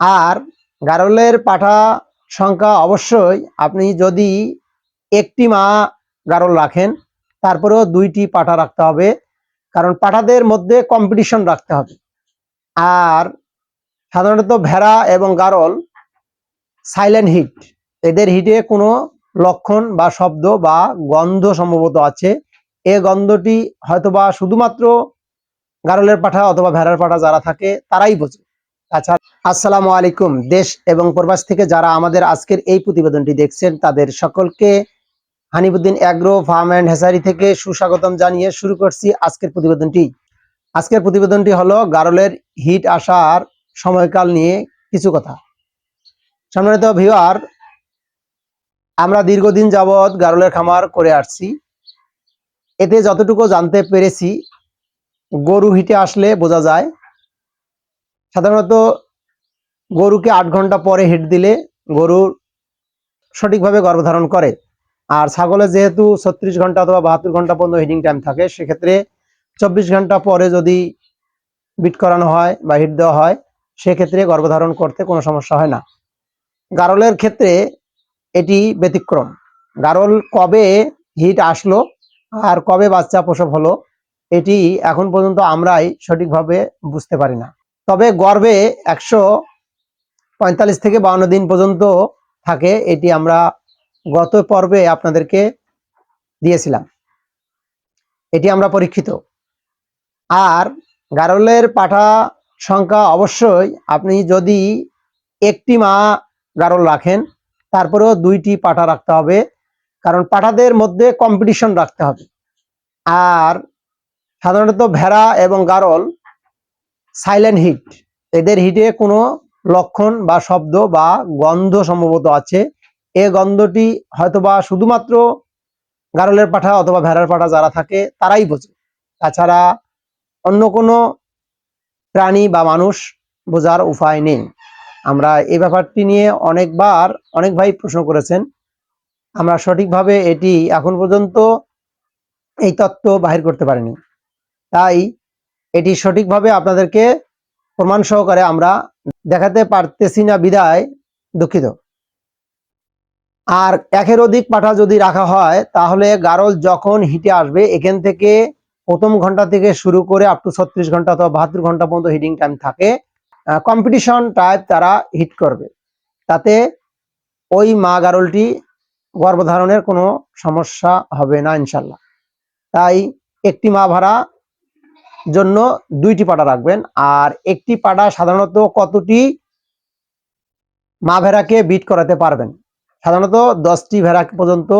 আর গারলের পাঠা সংখ্যা অবশ্যই আপনি যদি একটি মা গারল রাখেন, তারপরেও দুইটি পাঠা রাখতে হবে, কারণ পাঠাদের মধ্যে কম্পিটিশন রাখতে হবে। আর সাধারণত ভেড়া এবং গারল সাইলেন্ট হিট এদের হিটে কোনো লক্ষণ বা শব্দ বা গন্ধ সম্ভবত আছে। এ গন্ধটি হয়তোবা শুধুমাত্র গারলের পাঠা অথবা ভেড়ার পাঠা যারা থাকে, তারাই বোঝে। আচ্ছা আসসালামু আলাইকুম। দেশ এবং প্রবাস থেকে যারা আমাদের আজকের এই প্রতিবেদনটি দেখছেন, তাদের সকলকে Hanibuddin agro farm and Hesari থেকে সুস্বাগতম জানিয়ে শুরু করছি আজকের প্রতিবেদনটি। আজকের প্রতিবেদনটি হলো গারলের হিট আসার সময়কাল নিয়ে কিছু কথা। সম্মানিত ভিউয়ার, আমরা দীর্ঘদিন যাবৎ গারলের খামার করে আসছি। এতে যতটুকু জানতে পেরেছি, গরু হিটে আসলে বোঝা যায় সাধারণত গরুকে আট ঘণ্টা পরে হিট দিলে গরুর সঠিকভাবে গর্ভধারণ করে। আর ছাগলে যেহেতু ছত্রিশ ঘণ্টা অথবা বাহাত্তর ঘণ্টা পর্যন্ত হিটিং টাইম থাকে, সেক্ষেত্রে চব্বিশ ঘণ্টা পরে যদি বিট করানো হয় বা হিট দেওয়া হয়, সেক্ষেত্রে গর্ভধারণ করতে কোনো সমস্যা হয় না। গারলের ক্ষেত্রে এটি ব্যতিক্রম। গারল কবে হিট আসলো আর কবে বাচ্চা প্রসব হলো, এটি এখন পর্যন্ত আমরাই সঠিকভাবে বুঝতে পারি না। তবে গর্ভে একশো পঁয়তাল্লিশ থেকে বাউন্ন দিন পর্যন্ত থাকে, এটি আমরা গত পর্বে আপনাদেরকে দিয়েছিলাম। এটি আমরা পরীক্ষিত। আর গারলের পাঠা সংখ্যা অবশ্যই আপনি যদি একটি মা গারল রাখেন, তারপরেও দুইটি পাঠা রাখতে হবে, কারণ পাঠাদের মধ্যে কম্পিটিশন রাখতে হবে। আর সাধারণত ভেড়া এবং গারল সাইলেন্ট হিট এদের হিটে কোনো লক্ষণ বা শব্দ বা গন্ধ সম্ভবত আছে। এ গন্ধটি হয়তোবা শুধুমাত্র গারলের পাঠা অথবা ভেড়ার পাঠা যারা থাকে, তারাই বোঝে। তাছাড়া অন্য কোনো প্রাণী বা মানুষ বোঝার উপায় নেই। আমরা এই ব্যাপারটি নিয়ে অনেকবার অনেক ভাই প্রশ্ন করেছেন। আমরা সঠিকভাবে এটি এখন পর্যন্ত এই তত্ত্ব বাহির করতে পারিনি। তাই এটি সঠিকভাবে আপনাদেরকে প্রমাণ সহকারে আমরা দেখাতে পারতেছি না, বিদায়, দুঃখিত। আর একের অধিক পাঠা যদি রাখা হয়, তাহলে গারল যখন হিটে আসবে, এখান থেকে প্রথম ঘণ্টা থেকে শুরু করে আপ টু ছত্রিশ ঘণ্টা অথবা বাহাত্তর ঘণ্টা পর্যন্ত হিটিং টাইম থাকে কম্পিটিশন টাইপ তারা হিট করবে। তাতে ওই মা গারলটি গর্ভধারণের কোনো সমস্যা হবে না, ইনশাল্লাহ। তাই একটি মা ভাড়া জন্য দুইটি পাটা রাখবেন। আর একটি পাটা সাধারণত কতটি মা ভেড়াকে বিট করাতে পারবেন? সাধারণত দশটি ভেড়া পর্যন্ত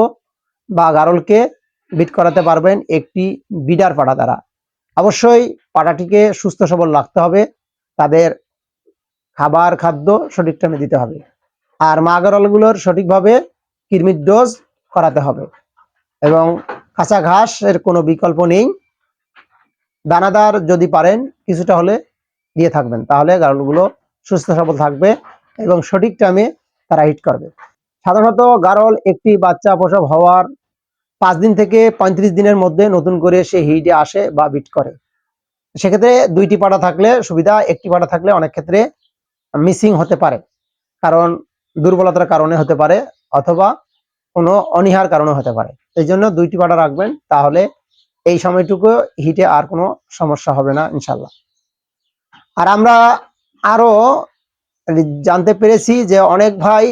বা গারলকে বিট করাতে পারবেন একটি বিডার পাটা দ্বারা। অবশ্যই পাটাটিকে সুস্থ সবল রাখতে হবে। তাদের খাবার, খাদ্য সঠিক টাইমে দিতে হবে। আর মা গারলগুলোর সঠিকভাবে কৃমির ডোজ করাতে হবে। এবং কাঁচা ঘাস এর কোনো বিকল্প নেই। দানাদার যদি পারেন, কিছুটা হলে দিয়ে থাকবেন। তাহলে গারলগুলো সুস্থ সবল থাকবে এবং সঠিক টাইমে তারা হিট করবে। সাধারণত গারল একটি বাচ্চা প্রসব হওয়ার পাঁচ দিন থেকে পঁয়ত্রিশ দিনের মধ্যে নতুন করে সে হিটে আসে বা বিট করে। সেক্ষেত্রে দুইটি পাটা থাকলে সুবিধা, একটি পাটা থাকলে অনেক ক্ষেত্রে মিসিং হতে পারে। কারণ দুর্বলতার কারণে হতে পারে অথবা কোনো অনীহার কারণে হতে পারে। এই জন্য দুইটি পাটা রাখবেন, তাহলে এই সময়টুকু হিটে আর কোনো সমস্যা হবে না ইনশাল্লাহ আর আমরা আরও জানতে পেরেছি যে অনেক ভাই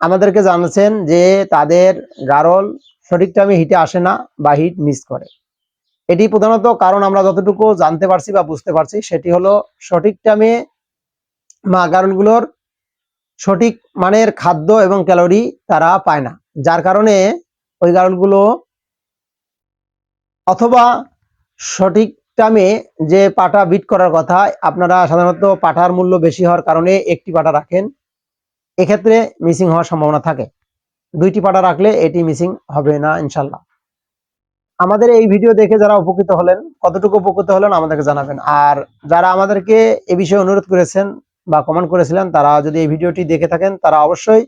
আমাদেরকে জানাচ্ছেন যে তাদের গারল সঠিক টাইমে হিটে আসে না বা হিট মিস করে। এটি প্রধানত কারণ আমরা যতটুকু জানতে পারছি বা বুঝতে পারছি, সেটি হলো সঠিক টাইমে মা গারলগুলোর সঠিক মানের খাদ্য এবং ক্যালোরি তারা পায় না। যার কারণে ওই গারলগুলো অথবা সঠিক টাইমে যে পাটা বিট করার কথা, আপনারা সাধারণত পাটার মূল্য বেশি হওয়ার কারণে একটি পাটা রাখেন। এক্ষেত্রে মিসিং হওয়ার সম্ভাবনা থাকে। দুইটি পাটা রাখলে এটি মিসিং হবে না ইনশাল্লাহ আমাদের এই ভিডিও দেখে যারা উপকৃত হলেন, কতটুকু উপকৃত হলেন আমাদেরকে জানাবেন। আর যারা আমাদেরকে এ বিষয়ে অনুরোধ করেছেন বা কমেন্ট করেছিলেন, তারা যদি এই ভিডিওটি দেখে থাকেন, তারা অবশ্যই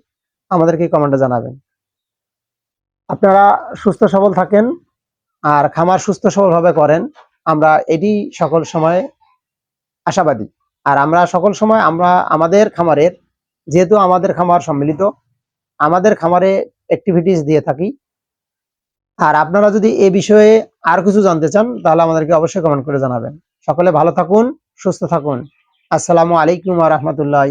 আমাদেরকে কমেন্টে জানাবেন। আপনারা সুস্থ সবল থাকেন। আর খামার সুস্থ সবলভাবে করেন, আমরা এটি সকল সময় আশাবাদী। আর আমরা সকল সময়, আমরা আমাদের খামারের, যেহেতু আমাদের খামার সম্মিলিত, আমাদের খামারে অ্যাক্টিভিটিস দিয়ে থাকি। আর আপনারা যদি এ বিষয়ে আর কিছু জানতে চান, তাহলে আমাদেরকে অবশ্যই কমেন্ট করে জানাবেন। সকলে ভালো থাকুন, সুস্থ থাকুন। আসসালামু আলাইকুম রহমতুল্লাহ